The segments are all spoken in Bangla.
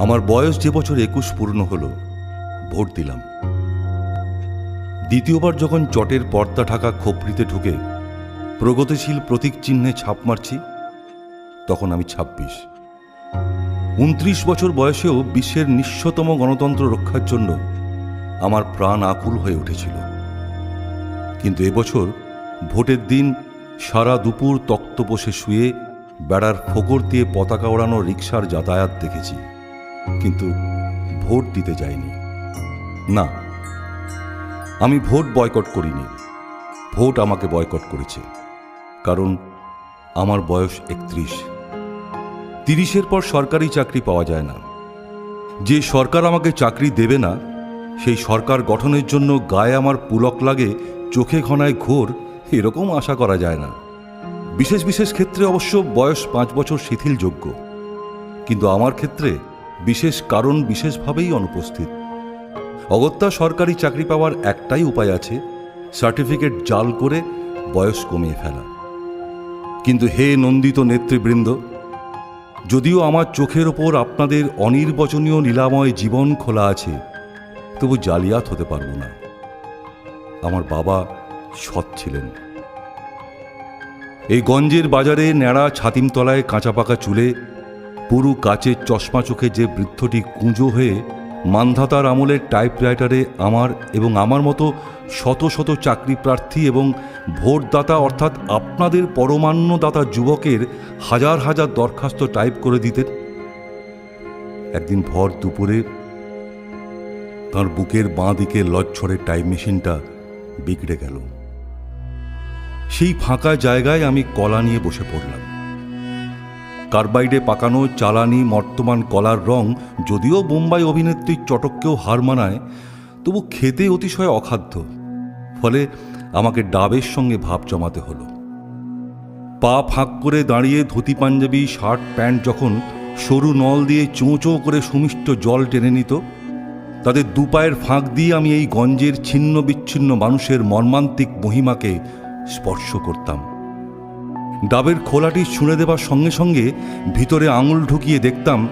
আমার বয়স যে বছর একুশ পূর্ণ হলো, ভোট দিলাম। দ্বিতীয়বার যখন চটের পর্দা ঢাকা খোপড়িতে ঢুকে প্রগতিশীল প্রতীক চিহ্নে ছাপ মারছি, তখন আমি ছাব্বিশ। উনত্রিশ বছর বয়সেও বিশ্বের নিঃস্বতম গণতন্ত্র রক্ষার জন্য আমার প্রাণ আকুল হয়ে উঠেছিল। কিন্তু এবছর ভোটের দিন সারা দুপুর তক্ত বসে শুয়ে বেড়ার ফোকর দিয়ে পতাকা ওড়ানো রিক্সার যাতায়াত দেখেছি। কিন্তু ভোট দিতে যাইনি। না, আমি ভোট বয়কট করিনি। ভোট আমাকে বয়কট করেছে, কারণ আমার বয়স একত্রিশ। তিরিশের পর সরকারি চাকরি পাওয়া যায় না। যে সরকার আমাকে চাকরি দেবে না, সেই সরকার গঠনের জন্য গায়ে আমার পুলক লাগে, চোখে ঘনায় ঘোর, এরকম আশা করা যায় না। বিশেষ বিশেষ ক্ষেত্রে অবশ্য বয়স পাঁচ বছর শিথিলযোগ্য। কিন্তু আমার ক্ষেত্রে বিশেষ কারণ বিশেষভাবেই অনুপস্থিত। অগত্যা সরকারি চাকরি পাওয়ার একটাই উপায় আছে, সার্টিফিকেট জাল করে বয়স কমিয়ে ফেলা। কিন্তু হে নন্দিত নেতৃবৃন্দ, যদিও আমার চোখের ওপর আপনাদের অনির্বচনীয় লীলাময় জীবন খোলা আছে, তবু জালিয়াত হতে পারব না। আমার বাবা সৎ ছিলেন। এই গঞ্জের বাজারে ন্যাড়া ছাতিমতলায় কাঁচা পাকা চুলে পুরু কাচের চশমা চোখে যে বৃদ্ধটি কুঁজো হয়ে মান্ধাতার আমলের টাইপরাইটারে আমার এবং আমার মতো শত শত চাকরি প্রার্থী এবং ভোটদাতা অর্থাৎ আপনাদের পরমান্নদাতা যুবকের হাজার হাজার দরখাস্ত টাইপ করে দিতেন। একদিন ভর দুপুরে তার বুকের বাঁ দিকে লজ্জরের টাইম মেশিনটা বিগড়ে গেল। সেই ফাঁকা জায়গায় আমি কলা নিয়ে বসে পড়লাম। কার্বাইডে পাকানো চালানি মর্তমান কলার রং যদিও বোম্বাই অভিনেত্রীর চটককেও হার মানায়, তবু খেতে অতিশয় অখাদ্য। ফলে আমাকে ডাবের সঙ্গে ভাব জমাতে হলো। পা ফাঁক করে দাঁড়িয়ে ধুতি পাঞ্জাবি, শার্ট, প্যান্ট যখন সরু নল দিয়ে চোঁ চোঁ করে সুমিষ্ট জল টেনে নিত, তাদের দুপায়ের ফাঁক দিয়ে আমি এই গঞ্জের ছিন্ন বিচ্ছিন্ন মানুষের মর্মান্তিক মহিমাকে স্পর্শ করতাম। ডাবের খোলাটি ছুঁড়ে দেবার সঙ্গে সঙ্গে ভিতরে আঙুল ঢুকিয়ে দেখতাম,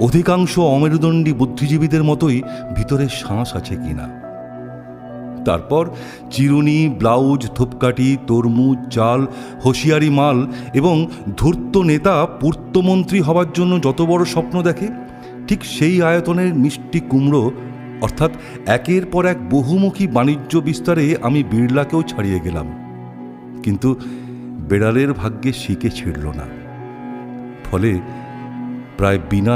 অধিকাংশ অমেরুদণ্ডী বুদ্ধিজীবীদের মতোই ভিতরে শ্বাস আছে কিনা। তারপর চিরুনি, ব্লাউজ ধূপকাঠি তরমুজ, চাল, হুঁশিয়ারি মাল এবং ধূর্ত নেতা পূর্তমন্ত্রী হবার জন্য যত বড় স্বপ্ন দেখে, ঠিক সেই আয়তনের মিষ্টি কুমড়ো, অর্থাৎ একের পর এক বহুমুখী বাণিজ্য বিস্তারে আমি বিড়লাকেও ছাড়িয়ে গেলাম। কিন্তু বেড়ালের ভাগ্যে শিকে ছিঁড়ল না। ফলে প্রায় বিনা